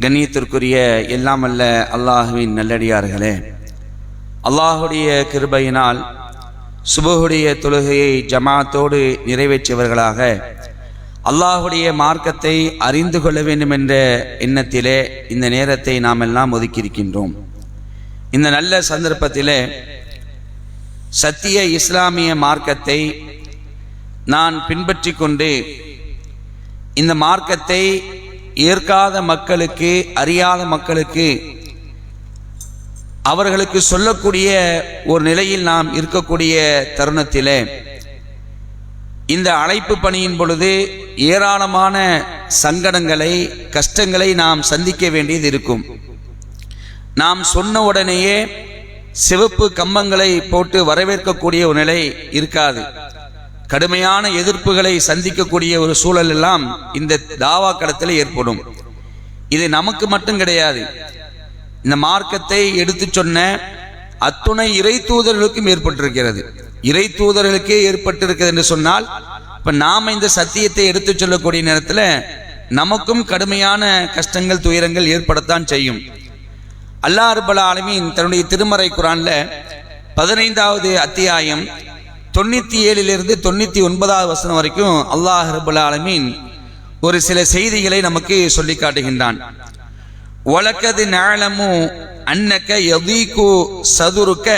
கண்ணியத்திற்குரிய எல்லாம் அல்ல அல்லாஹுவின் நல்லடியார்களே அல்லாஹுடைய கிருபையினால் சுபகுடைய தொழுகையை ஜமாத்தோடு நிறைவேற்றியவர்களாக அல்லாஹுடைய மார்க்கத்தை அறிந்து கொள்ள வேண்டும் என்ற எண்ணத்திலே இந்த நேரத்தை நாம் எல்லாம் ஒதுக்கியிருக்கின்றோம். இந்த நல்ல சந்தர்ப்பத்திலே சத்திய இஸ்லாமிய மார்க்கத்தை நான் பின்பற்றி கொண்டு இந்த மார்க்கத்தை ஏற்காத மக்களுக்கு அறியாத மக்களுக்கு அவர்களுக்கு சொல்லக்கூடிய ஒரு நிலையில் நாம் இருக்கக்கூடிய தருணத்திலே இந்த அழைப்பு பணியின் பொழுது ஏராளமான சங்கடங்களை கஷ்டங்களை நாம் சந்திக்க வேண்டியது இருக்கும். நாம் சொன்ன உடனேயே சிவப்பு கம்பங்களை போட்டு வரவேற்கக்கூடிய ஒரு நிலை இருக்காது. கடுமையான எதிர்ப்புகளை சந்திக்கக்கூடிய ஒரு சூழல் எல்லாம் இந்த தாவா கடத்தில் ஏற்படும். இது நமக்கு மட்டும் கிடையாது. இந்த மார்க்கத்தை எடுத்து சொன்ன அத்துணை இறை தூதர்களுக்கும் ஏற்பட்டிருக்கிறது. இறை தூதர்களுக்கே ஏற்பட்டிருக்கிறது என்று சொன்னால் இப்போ நாம் இந்த சத்தியத்தை எடுத்து சொல்லக்கூடிய நேரத்தில் நமக்கும் கடுமையான கஷ்டங்கள் துயரங்கள் ஏற்படத்தான் செய்யும். அல்லாஹ் அர்பலா ஆலமீன் தன்னுடைய திருமறை குரானில் பதினைந்தாவது அத்தியாயம் தொண்ணூத்தி ஏழிலிருந்து தொண்ணூத்தி ஒன்பதாவது வசனம் வரைக்கும் அல்லாஹ் ரபுல் ஆலமீன் ஒரு சில செய்திகளை நமக்கு சொல்லி காட்டுகின்றான். ஒலக்கது நாளமு அன்னக்க யதீகு சதுருக்க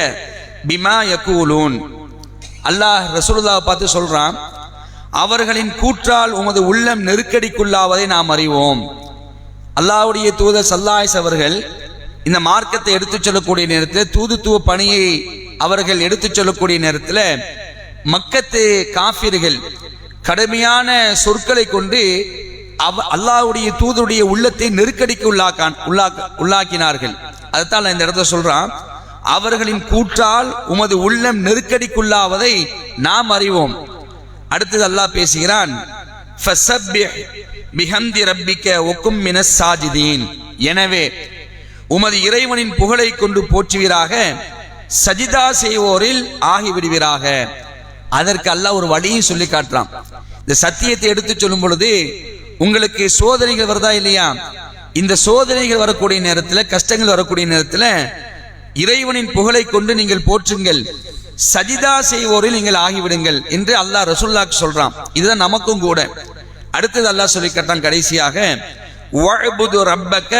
பிமா யக்கூலூன் அல்லாஹ் ரசூலுல்லாவை பார்த்து சொல்றான் அவர்களின் கூற்றால் உமது உள்ளம் நெருக்கடிக்குள்ளாவதை நாம் அறிவோம். அல்லாஹ்வுடைய தூதர் சல்லாய்ஸ் அவர்கள் இந்த மார்க்கத்தை எடுத்துச் செல்லக்கூடிய நேரத்தில் தூதுத்துவ பணியை அவர்கள் எடுத்துச் செல்லக்கூடிய நேரத்தில் மக்கத்து காஃபிர்கள் கடுமையான சொற்களை கொண்டு அவ அல்லாஹ்வுடைய தூதருடைய உள்ளத்தை நெருக்கடிக்கு உள்ளாக்கான் உள்ளாக்க உள்ளாக்கினார்கள். அதைத்தான் நான் இந்த இடத்த சொல்றான். அவர்களின் கூற்றால் உமது உள்ளம் நெருக்கடிக்குள்ளாவதை நாம் அறிவோம். அடுத்தது அல்லாஹ் பேசுகிறான் ரப்பிக்க சாஜிதீன். எனவே உமது இறைவனின் புகழை கொண்டு போற்றுவீராக சஜிதா செய்வோரில் ஆகிவிடுவீராக. அதற்கு அல்லாஹ் ஒரு வழியும் சொல்லி காட்டுறான். இந்த சத்தியத்தை எடுத்து சொல்லும் பொழுது உங்களுக்கு சோதனைகள் வருதா இல்லையா? இந்த சோதனைகள் வரக்கூடிய நேரத்தில் கஷ்டங்கள் வரக்கூடிய நேரத்தில் இறைவனின் புகழை கொண்டு நீங்கள் போற்றுங்கள். சஜிதா செய்வோரில் நீங்கள் ஆகிவிடுங்கள் என்று அல்லாஹ் ரசுல்லாக்கு சொல்றான். இதுதான் நமக்கும் கூட. அடுத்தது அல்லாஹ் சொல்லி காட்டான் கடைசியாக ரப்பக்க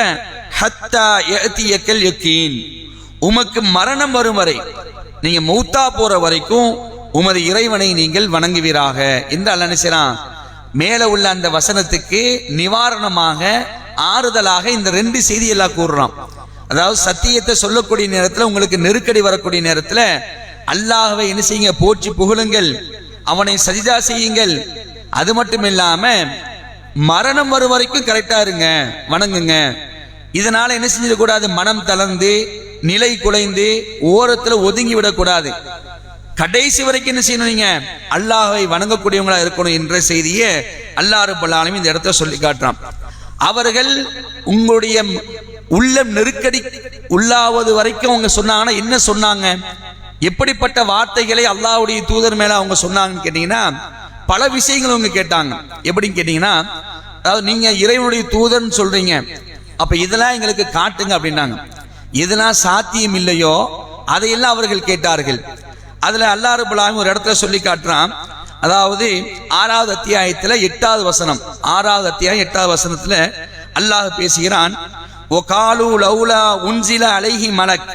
ஹத்தா யஅதியக்கல் யக்கீன். உமக்கு மரணம் வரும் வரை நீங்க மௌத்தா போற வரைக்கும் உமது இறைவனை நீங்கள் வணங்குவீராக. என்று அல்ல நினைச்சான் மேல உள்ள அந்த வசனத்துக்கு நிவாரணமாக ஆறுதலாக இந்த ரெண்டு செய்தி எல்லாம் கூறுறான். அதாவது சத்தியத்தை சொல்லக்கூடிய நேரத்தில் உங்களுக்கு நெருக்கடி வரக்கூடிய நேரத்தில் அல்லாஹவை என்ன செய்யுங்க? போற்றி புகழுங்கள். அவனை சஜிதா செய்யுங்கள். அது மட்டும் இல்லாம மரணம் வரும் வரைக்கும் கரெக்டா இருங்க. வணங்குங்க. இதனால என்ன செஞ்சிடக்கூடாது? மனம் தளர்ந்து நிலை குலைந்து ஓரத்துல ஒதுங்கி விடக்கூடாது. கடைசி வரைக்கும் என்ன செய்யணும் நீங்க? அல்லாஹை வணங்கக்கூடியவங்களா இருக்கணும் என்ற செய்தியை அல்லாஹ் ரப்பல் இந்த இடத்த சொல்லி காட்டுறான். அவர்கள் உங்களுடைய உள்ளம் நெருக்கடி உள்ளாவது வரைக்கும் அவங்க சொன்னாங்கன்னா என்ன சொன்னாங்க? எப்படிப்பட்ட வார்த்தைகளை அல்லாவுடைய தூதர் மேல அவங்க சொன்னாங்கன்னு கேட்டீங்கன்னா பல விஷயங்கள் அவங்க கேட்டாங்க. எப்படின்னு கேட்டீங்கன்னா அதாவது நீங்க இறைவனுடைய தூதர்னு சொல்றீங்க. அப்ப இதெல்லாம் எங்களுக்கு காட்டுங்க அப்படின்னாங்க. இதெல்லாம் சாத்தியம் இல்லையோ? அதையெல்லாம் அவர்கள் கேட்டார்கள். அதுல அல்லாஹ் ஒரு இடத்துல சொல்லி காட்டுறான். அதாவது ஆறாவது அத்தியாயத்துல எட்டாவது வசனம். ஆறாவது அத்தியாயம் எட்டாவது வசனத்துல அல்லாஹ் பேசுகிறான் ஓ காலு லவுலா உன்சில அழகி மலக்.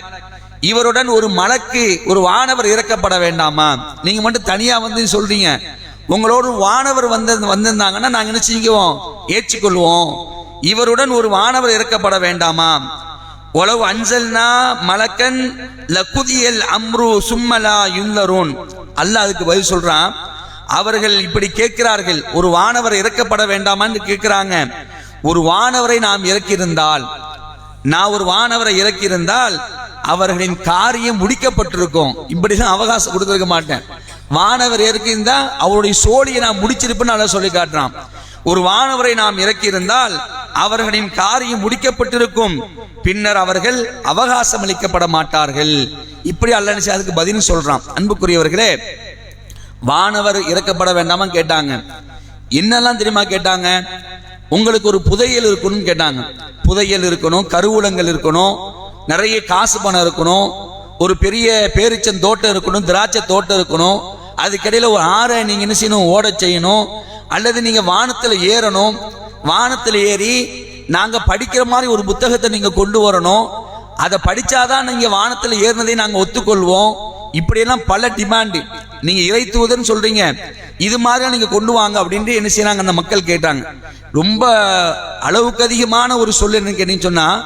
இவருடன் ஒரு மலக்கு ஒரு வானவர் இறக்கப்பட வேண்டாமா? நீங்க மட்டும் தனியா வந்து சொல்றீங்க. உங்களோட வானவர் வந்து வந்திருந்தாங்கன்னா நாங்க என்ன செஞ்சுக்குவோம் ஏற்றுக்கொள்வோம். இவருடன் ஒரு வானவர் இறக்கப்பட வேண்டாமா? உளவு அஞ்சல்னா மலக்கன் லக்குதியல் அம்ரு சும்மலா யுந்தரூன் அல்லாஹ் அதுக்கு பதில் சொல்றான் அவர்கள் இப்படி கேட்கிறார்கள் ஒரு வானவர் இறக்கப்பட வேண்டாமான்னு கேட்கிறாங்க. ஒரு வானவரை நாம் இறக்கியிருந்தால் நான் ஒரு வானவரை இறக்கியிருந்தால் அவர்களின் காரியம் முடிக்கப்பட்டிருக்கும். இப்படிதான் அவகாசம் கொடுத்திருக்க மாட்டேன். வானவர் இறக்கியிருந்தா அவருடைய சோழியை நான் முடிச்சிருப்பேன்னு நல்லா சொல்லி காட்டுறான். ஒரு வானவரை நாம் இறக்கியிருந்தால் அவர்களின் காரியம் முடிக்கப்பட்டிருக்கும். பின்னர் அவர்கள் அவகாசம் அளிக்கப்பட மாட்டார்கள் இப்படி அல்ல அதுக்கு பதில் சொல்றான். அன்புக்குரியவர்களே வானவர் இறக்கப்பட வேண்டாமா கேட்டாங்க. என்னெல்லாம் தெரியுமா கேட்டாங்க? உங்களுக்கு ஒரு புதையல் இருக்கணும்னு கேட்டாங்க. புதையல் இருக்கணும் கருவூலங்கள் இருக்கணும் நிறைய காசு பணம் இருக்கணும் ஒரு பெரிய பேரிச்சம் தோட்டம் இருக்கணும் திராட்சை தோட்டம் இருக்கணும் அதுக்கிடையில ஒரு ஆறை நீங்க என்ன செய்யணும் ஓட செய்யணும் அல்லது நீங்க வானத்துல ஏறணும் வானத்தில் ஏறி நாங்கள் படிக்கிற மாதிரி ஒரு புத்தகத்தை நீங்கள் கொண்டு வரணும். அதை படித்தாதான் நீங்கள் வானத்தில் ஏறினதை நாங்கள் ஒத்துக்கொள்வோம். இப்படியெல்லாம் பல டிமாண்டு நீங்கள் இறை தூதர்னு சொல்கிறீங்க இது மாதிரிலாம் நீங்கள் கொண்டு வாங்க அப்படின்ட்டு என்ன செய்யறாங்க அந்த மக்கள் கேட்டாங்க. ரொம்ப அளவுக்கு அதிகமான ஒரு சொல் என்ன கேட்டீங்கன்னு சொன்னால்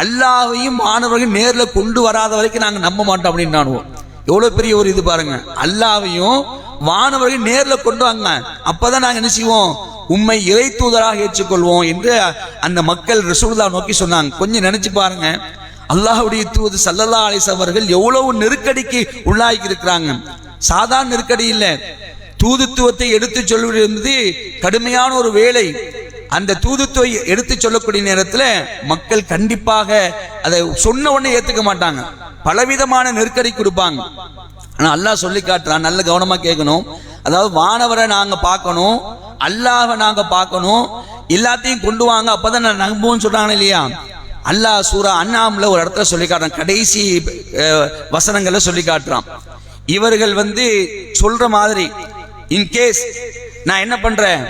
அல்லாஹையும் மாணவர்கள் நேரில் கொண்டு வராத வரைக்கும் நாங்கள் நம்ப மாட்டோம் அப்படின்னு நானுவோம் எவ்வளோ பெரிய ஒரு இது பாருங்க. அல்லாவையும் வானவர்கள் நேரில் கொண்டு வாங்க. அப்பதான் நாங்க என்ன செய்வோம்? உண்மை இறை தூதராக ஏற்றுக்கொள்வோம் என்று அந்த மக்கள் ரசூலுல்லா நோக்கி சொன்னாங்க. கொஞ்சம் நினைச்சு பாருங்க. அல்லாஹ்வுடைய தூது சல்லல்லா அலிஸ் அவர்கள் எவ்வளவு நெருக்கடிக்கு உள்ளாகி இருக்கிறாங்க. சாதாரண நெருக்கடி இல்லை. தூதுத்துவத்தை எடுத்து சொல்வது கடுமையான ஒரு வேலை. அந்த தூதுத்துவை எடுத்து சொல்லக்கூடிய நேரத்தில் மக்கள் கண்டிப்பாக அதை சொன்ன உடனே ஏற்றுக்க மாட்டாங்க. பலவிதமான நெருக்கடி கொடுப்பாங்க. ஆனால் அல்லாஹ் சொல்லி காட்டுறான் நல்ல கவனமாக கேட்கணும். அதாவது வானவரை நாங்கள் பார்க்கணும் அல்லாஹை நாங்கள் பார்க்கணும் எல்லாத்தையும் கொண்டு வாங்க அப்போதான் நான் நம்புவோம்னு சொல்கிறாங்க இல்லையா? அல்லாஹ் சூரா அண்ணாமில் ஒரு இடத்துல சொல்லி காட்டுறான் கடைசி வசனங்களை சொல்லி காட்டுறான். இவர்கள் வந்து சொல்கிற மாதிரி இன்கேஸ் நான் என்ன பண்ணுறேன்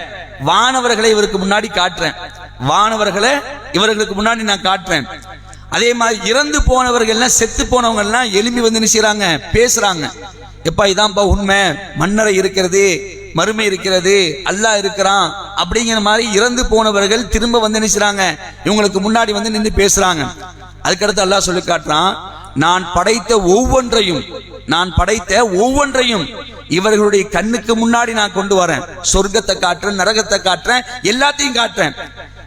வானவர்களை இவருக்கு முன்னாடி காட்டுறேன். வானவர்களை இவர்களுக்கு முன்னாடி நான் காட்டுறேன். அதே மாதிரி இறந்து போனவர்கள்லாம் செத்து போனவங்கெல்லாம் எலும்பி வந்து என்ன செய்றாங்க? பேசுறாங்க. எப்பா இதான்ப்பா உண்மை. மன்னரை இருக்கிறது மறுமை இருக்கிறது அல்லாஹ் இருக்கிறான் அப்படிங்கிற மாதிரி இறந்து போனவர்கள் திரும்ப வந்து என்ன இவங்களுக்கு முன்னாடி வந்து நின்று பேசுறாங்க. அதுக்கடுத்து அல்லாஹ் சொல்லி காட்டுறான் நான் படைத்த ஒவ்வொன்றையும் நான் படைத்த ஒவ்வொன்றையும் இவர்களுடைய கண்ணுக்கு முன்னாடி நான் கொண்டு வரேன். சொர்க்கத்தை காட்டுறேன் நரகத்தை காட்டுறேன் எல்லாத்தையும் காட்டுறேன்.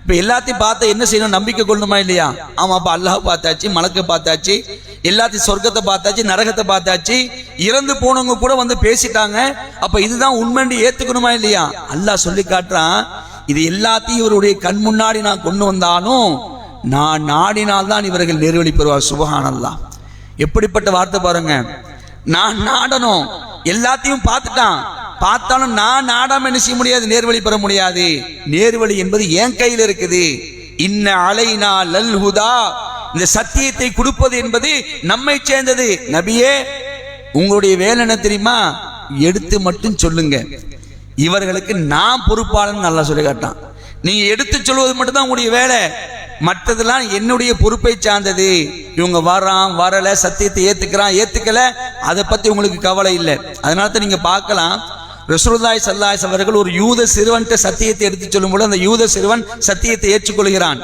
இப்ப எல்லாத்தையும் பார்த்து என்ன செய்யணும்? நம்பிக்கை கொள்ளணுமா இல்லையா? ஆமாப்பா அல்லாஹ் பார்த்தாச்சு மலக்க பார்த்தாச்சு எல்லாத்தையும் சொர்க்கத்தை பார்த்தாச்சு நரகத்தை பார்த்தாச்சு இறந்து போனவங்க கூட வந்து பேசிட்டாங்க. அப்ப இதுதான் உண்மைன்னு ஏத்துக்கணுமா இல்லையா? அல்லாஹ் சொல்லி காட்டுறான் இது எல்லாத்தையும் இவருடைய கண் முன்னாடி நான் கொண்டு வந்தாலும் நான் நாடினால்தான் இவர்கள் நேர்வழி பெறுவார் சுபஹானல்லாஹ். எப்படிப்பட்ட வார்த்தை பாருங்க. நான் நாடணும். எல்லாத்தையும் பார்த்துட்டான். பார்த்தாலும் நான் நாடாம என்ன செய்ய முடியாது? நேர்வழி பெற முடியாது. நேர்வழி என்பது என் கையில் இருக்குது. இன்ன அலைனா லல் ஹுதா இந்த சத்தியத்தை கொடுப்பது என்பது நம்மை சேர்ந்தது. நபியே உங்களுடைய வேலை என்ன தெரியுமா? எடுத்து மட்டும் சொல்லுங்க. இவர்களுக்கு நான் பொறுப்பாளன் நல்லா சொல்லி காட்டான் நீங்க எடுத்து சொல்வது மட்டும்தான் உங்களுடைய வேலை. மற்றதெல்லாம் என்னுடைய பொறுப்பை சார்ந்தது. இவங்க வரான் வரல சத்தியத்தை ஏத்துக்கிறான் ஏத்துக்கல அதை பத்தி உங்களுக்கு கவலை இல்லை. அதனால தான் நீங்க பார்க்கலாம். ரசூலுல்லாஹி சல்லாஸ் அவர்கள் ஒரு யூத சிறுவன்கிட்ட சத்தியத்தை எடுத்து சொல்லும்போது அந்த யூத சிறுவன் சத்தியத்தை ஏற்றுக்கொள்கிறான்.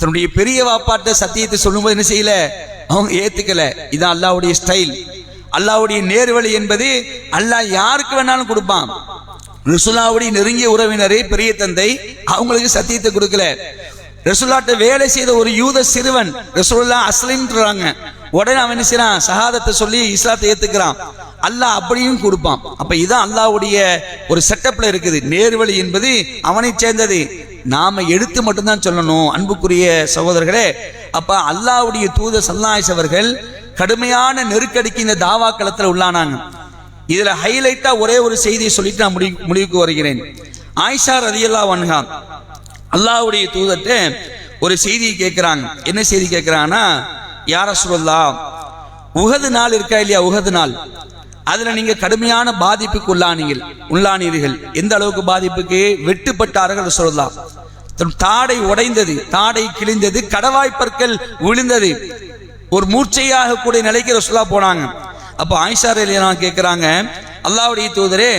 தன்னுடைய பெரிய வாப்பாட்ட சத்தியத்தை சொல்லும்போது என்ன செய்யல? அவங்க ஏத்துக்கல. இதான் அல்லாவுடைய ஸ்டைல் அல்லாவுடைய நேர்வழி என்பது அல்லாஹ் யாருக்கு வேணாலும் கொடுப்பான். ரிசுல்லாவுடைய நெருங்கிய உறவினரே பெரிய தந்தை அவங்களுக்கு சத்தியத்தை கொடுக்கல. ரசுல்லாட்ட வேலை செய்த ஒரு யூத சிறுவன் ரசூல்லா அஸ்லிம்ன்றாங்க. உடனே அவன் என்ன செய்யறான்? சகாதத்தை சொல்லி இஸ்லாத்தை ஏத்துக்கிறான். அல்லாஹ் அப்படியும் கொடுப்பான். அப்ப இதான் அல்லாஹ்வுடைய ஒரு செட்டப்ல இருக்குது. நேர்வழி என்பது அவனை சேர்ந்தது. நாம எடுத்து மட்டும்தான் சொல்லணும் அன்புக்குரிய சகோதரர்களே. அப்ப அல்லாஹ்வுடைய தூத சல்லாயிஸ் அவர்கள் கடுமையான நெருக்கடிக்கு இந்த தாவா களத்துல உள்ளானாங்க. இதுல ஹைலைட்டா ஒரே ஒரு செய்தியை சொல்லிட்டு நான் முடி முடிவுக்கு வருகிறேன். ஆயிஷா ரதியல்லா வன்ஹா அல்லாஹ்வுடைய தூதர்கிட்ட ஒரு செய்தியை கேட்கிறாங்க. என்ன செய்தி கேட்கிறாங்கன்னா யார சொல்லா உகது நாள் இருக்கா இல்லையா? உகது நாள். அதுல நீங்க கடுமையான பாதிப்புக்கு உள்ளானீர்கள். உள்ளானீர்கள். எந்த அளவுக்கு பாதிப்புக்கு? வெட்டுப்பட்டார்கள் சொல்லலாம் தாடை உடைந்தது. தாடை கிழிந்தது. கடவாய் பற்கள் விழுந்தது. ஒரு மூர்ச்சையாக கூட நிலைக்கு ரசுல்லா போனாங்க. அப்போ ஆயிஷா ரலியல்லாஹு கேட்குறாங்க அல்லாவுடைய தூதரே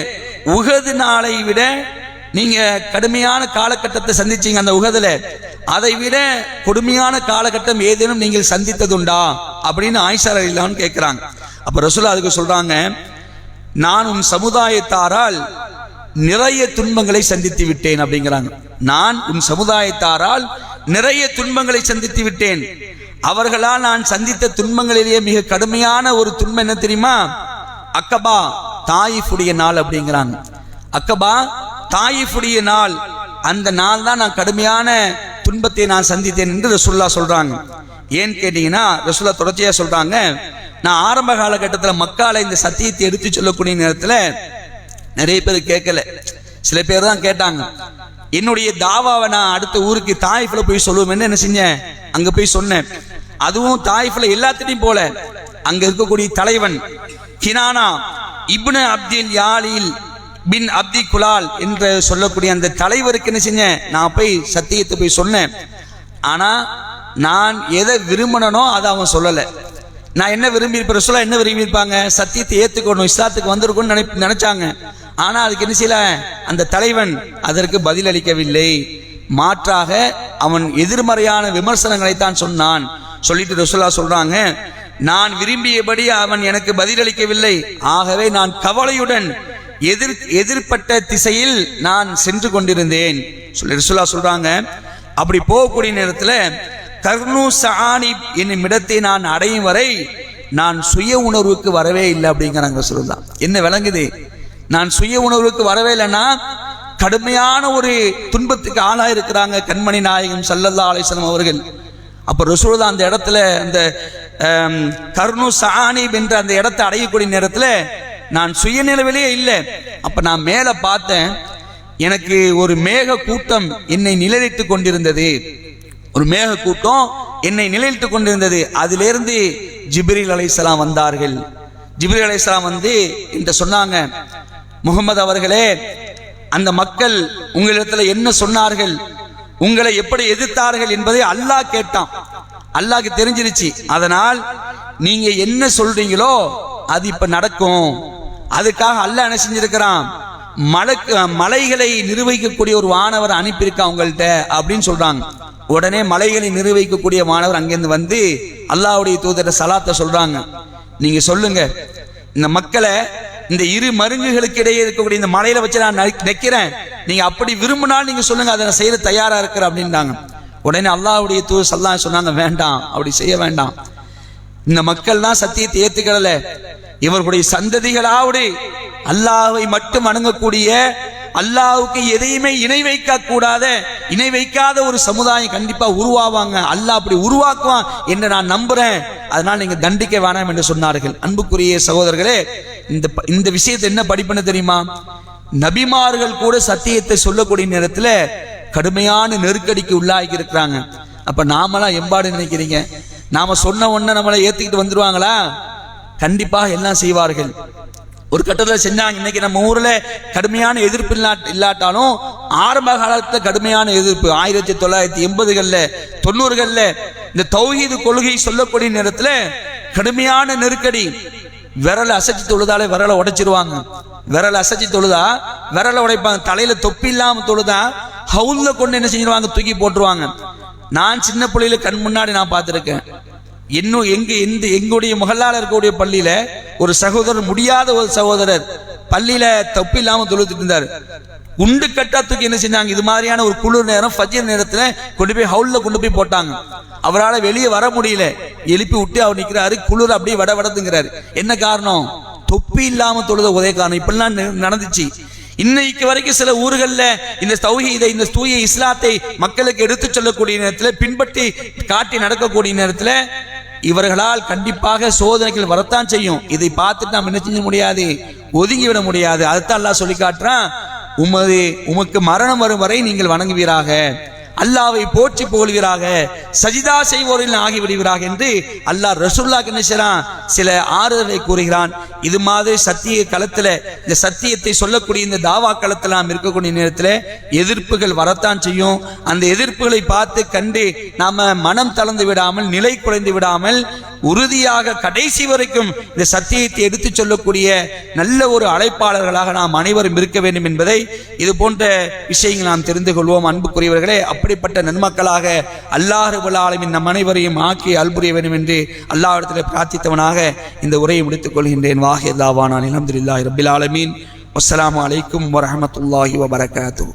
உகது நாளை விட நீங்க கடுமையான காலகட்டத்தை சந்திச்சீங்க அந்த உகதுல. அதை விட கொடுமையான காலகட்டம் ஏதேனும் நீங்கள் சந்தித்ததுண்டா? அப்படின்னு ஆயிஷா ரலியல்லாஹு கேட்குறாங்க அப்ப ரசுல்லா அதுக்கு சொல்றாங்க நான் உன் சமுதாயத்தாரால் நிறைய துன்பங்களை சந்தித்து விட்டேன் அப்படிங்கிறாங்க. நான் உன் சமுதாயத்தாரால் நிறைய துன்பங்களை சந்தித்து விட்டேன். அவர்களால் நான் சந்தித்த துன்பங்களிலேயே மிக கடுமையான ஒரு துன்பம் என்ன தெரியுமா? அக்கபா தாயிஃபுடைய நாள் அப்படிங்கிறாங்க. அக்கபா தாயிஃபுடைய நாள். அந்த நாள் தான் நான் கடுமையான துன்பத்தை நான் சந்தித்தேன் என்று ரசுல்லா சொல்றாங்க. ஏன்னு கேட்டீங்கன்னா ரசுல்லா தொடர்ச்சியா சொல்றாங்க நான் ஆரம்ப காலகட்டத்தில் மக்கால இந்த சத்தியத்தை எடுத்து சொல்லக்கூடிய நேரத்தில் நிறைய பேர் கேட்கல. சில பேர் தான் கேட்டாங்க. என்னுடைய தாவாவை நான் அடுத்த ஊருக்கு தாய்ஃபில் போய் சொல்லுவேன்னு என்ன செஞ்சேன்? அங்கே போய் சொன்னேன். அதுவும் தாய்ஃபில் எல்லாத்திட்டையும் போல. அங்கே இருக்கக்கூடிய தலைவன் கினானா இப்னு அப்தில் யாலில் பின் அப்தி குலால் என்று சொல்லக்கூடிய அந்த தலைவருக்கு என்ன செஞ்சேன்? நான் போய் சத்தியத்தை போய் சொன்னேன். ஆனால் நான் எதை விரும்பினனோ அதை அவன் சொல்லலை. நான் என்ன விரும்பி இருப்பேன் என்ன விரும்பியிருப்பாங்க? சத்தியத்தை ஏற்றுக்கணும் இஸ்லாத்துக்கு வந்திருக்கும்னு நினை நினைச்சாங்க. ஆனால் அதுக்கு என்ன செய்யல? அந்த தலைவன் அதற்கு பதில் அளிக்கவில்லை. மாற்றாக அவன் எதிர்மறையான விமர்சனங்களை தான் சொன்னான். சொல்லிட்டு ரசுல்லா சொல்றாங்க நான் விரும்பியபடி அவன் எனக்கு பதிலளிக்கவில்லை ஆகவே நான் கவலையுடன் எதிர் எதிர்ப்பட்ட திசையில் நான் சென்று கொண்டிருந்தேன். சொல்லி ரிசுலா சொல்றாங்க. அப்படி போகக்கூடிய நேரத்தில் கர்னு சஹானி என்னும் இடத்தை நான் அடையும் வரை நான் சுய உணர்வுக்கு வரவே இல்லை அப்படிங்கிறாங்க ரசூலுல்லா என்ன விளங்குது? நான் சுய உணர்வுக்கு வரவே இல்லைன்னா கடுமையான ஒரு துன்பத்துக்கு ஆளாக இருக்கிறாங்க கண்மணி நாயகம் சல்லல்லா அலிஸ்லாம் அவர்கள். அப்போ ரசூலா அந்த இடத்துல அந்த கர்ணு கர்னு என்ற அந்த இடத்தை அடையக்கூடிய நேரத்தில் நான் சுயநிலவிலேயே இல்லை. அப்போ நான் மேலே பார்த்தேன் எனக்கு ஒரு மேக கூட்டம் என்னை நிழலிட்டு கொண்டிருந்தது. ஒரு மேக கூட்டம் என்னை நிலையிட்டு கொண்டிருந்தது. அதிலிருந்து ஜிப்ரீல் அலைசலாம் வந்தார்கள். ஜிப்ரீல் அலைசலாம் வந்து என்று சொன்னாங்க முகமது அவர்களே அந்த மக்கள் உங்களிடத்துல என்ன சொன்னார்கள்? உங்களை எப்படி எதிர்த்தார்கள் என்பதை அல்லாஹ் கேட்டான். அல்லாஹ்க்கு தெரிஞ்சிருச்சு. அதனால் நீங்க என்ன சொல்றீங்களோ அது இப்ப நடக்கும். அதுக்காக அல்லாஹ் என்ன செஞ்சிருக்கிறான்? மலைக்கு மலைகளை நிர்வகிக்கக்கூடிய ஒரு வானவர் அனுப்பியிருக்கான் உங்கள்கிட்ட அப்படின்னு சொல்றாங்க. உடனே மலைகளை நிர்வகிக்கக்கூடிய மாணவர் அங்கிருந்து வந்து அல்லாவுடைய தூதர சலாத்தை சொல்றாங்க. நீங்க சொல்லுங்க. இந்த மக்களை இந்த இரு மருங்குகளுக்கு இடையே இருக்கக்கூடிய இந்த மலையில வச்சு நான் நிற்கிறேன் நிக்கிறேன். நீங்க அப்படி விரும்பினாலும் நீங்க சொல்லுங்க அதை நான் செய்ய தயாரா இருக்கிறேன் அப்படின்றாங்க. உடனே அல்லாவுடைய தூதர் சல்லா சொன்னாங்க வேண்டாம் அப்படி செய்ய வேண்டாம். இந்த மக்கள் தான் சத்தியத்தை ஏத்துக்கல. இவர்களுடைய சந்ததிகளாவுடைய அல்லாவை மட்டும் அணுங்கக்கூடிய அல்லாவுக்கு எதையுமே இணை வைக்க கூடாத இணை வைக்காத ஒரு சமுதாயம் கண்டிப்பா உருவாவாங்க. அல்லாஹ் அப்படி உருவாக்குவான் என்று நான் நம்புறேன். அதனால் நீங்க தண்டிக்க வேணாம் என்று சொன்னார்கள். அன்புக்குரிய சகோதரர்களே இந்த ப- இந்த விஷயத்தை என்ன படிப்புன்னு தெரியுமா? நபிமார்கள் கூட சத்தியத்தை சொல்லக்கூடிய நேரத்தில் கடுமையான நெருக்கடிக்கு உள்ளாகி இருக்கிறாங்க. அப்ப நாமெல்லாம் எம்பாடு நினைக்கிறீங்க? நாம சொன்ன உடனே நம்மளை ஏத்துக்கிட்டு வந்துருவாங்களா? கண்டிப்பாக எல்லாம் செய்வார்கள். ஒரு கட்டத்தில் செஞ்சாங்க. இன்னைக்கு நம்ம ஊரில் கடுமையான எதிர்ப்பு இல்லா இல்லாட்டாலும் ஆரம்ப காலத்தில் கடுமையான எதிர்ப்பு. ஆயிரத்தி தொள்ளாயிரத்தி எண்பதுகளில் தொண்ணூறுகளில் இந்த தௌஹீது கொள்கை சொல்லக்கூடிய நேரத்தில் கடுமையான நெருக்கடி. விரலை அசைச்சு தொழுதாலே விரலை உடைச்சிருவாங்க. விரலை அசைச்சு தொழுதா விரலை உடைப்பாங்க. தலையில தொப்பி இல்லாம தொழுதா ஹவுல்ல கொண்டு என்ன செஞ்சிருவாங்க? தூக்கி போட்டுருவாங்க. நான் சின்ன பிள்ளையில கண் முன்னாடி நான் பார்த்துருக்கேன். இன்னும் எங்க எந்த எங்களுடைய முகல்லால இருக்கக்கூடிய பள்ளியில ஒரு சகோதரர் முடியாத ஒரு சகோதரர் பள்ளியில தப்பு இல்லாம தொழுத்துட்டு இருந்தார். குண்டு கட்டா தூக்கி என்ன செஞ்சாங்க? இது மாதிரியான ஒரு குளிர் நேரம் ஃபஜ்ர் நேரத்துல கொண்டு போய் ஹவுல்ல கொண்டு போய் போட்டாங்க. அவரால் வெளியே வர முடியல. எழுப்பி விட்டு அவர் நிக்கிறாரு. குளிர் அப்படியே வட வடதுங்கிறாரு என்ன காரணம்? தொப்பி இல்லாம தொழுத உதய காரணம். இப்படிலாம் நடந்துச்சு. இன்னைக்கு வரைக்கும் சில ஊர்களில் இந்த தௌஹீதை இந்த தூய இஸ்லாத்தை மக்களுக்கு எடுத்துச் சொல்லக்கூடிய நேரத்தில் பின்பற்றி காட்டி நடக்கக்கூடிய நேரத்தில் இவர்களால் கண்டிப்பாக சோதனைகள் வரத்தான் செய்யும். இதை பார்த்துட்டு நாம் என்ன செஞ்ச முடியாது? ஒதுங்கி விட முடியாது. அதுதான் அல்லாஹ் சொல்லி காட்டுறான் உமது உமக்கு மரணம் வரும் வரை நீங்கள் வணங்குவீராக. அல்லாவை போற்றி புகழ்கிறாக சஜிதா செய்வோரில் ஆகிவிடுகிறார்கள் என்று அல்லாஹ் ரசூல்லாக்கு கணேசரான் சில ஆறுதலை கூறுகிறான். இது மாதிரி சத்திய களத்தில் இந்த சத்தியத்தை சொல்லக்கூடிய இந்த தாவா களத்தில் நாம் இருக்கக்கூடிய நேரத்தில் எதிர்ப்புகள் வரத்தான் செய்யும். அந்த எதிர்ப்புகளை பார்த்து கண்டு நாம மனம் தளர்ந்து விடாமல் நிலை குறைந்து விடாமல் உறுதியாக கடைசி வரைக்கும் இந்த சத்தியத்தை எடுத்துச் சொல்லக்கூடிய நல்ல ஒரு அழைப்பாளர்களாக நாம் அனைவரும் இருக்க வேண்டும் என்பதை இது போன்ற விஷயங்கள் நாம் தெரிந்து கொள்வோம். அன்புக்குரியவர்களே அப்படிப்பட்ட நன்மக்களாக அல்லாஹ் ரபுல் நம் அனைவரையும் ஆக்கி அல்புரிய வேண்டும் என்று அல்லாஹிடத்தில் பிரார்த்தித்தவனாக இந்த உரையை முடித்துக் கொள்கின்றேன். வாஹிதாவானான் அல்ஹம்துலில்லாஹி ரபில் ஆலமீன். அஸ்லாம் அலைக்கும் வரமத்துல்லாஹி வபரகாத்துஹு.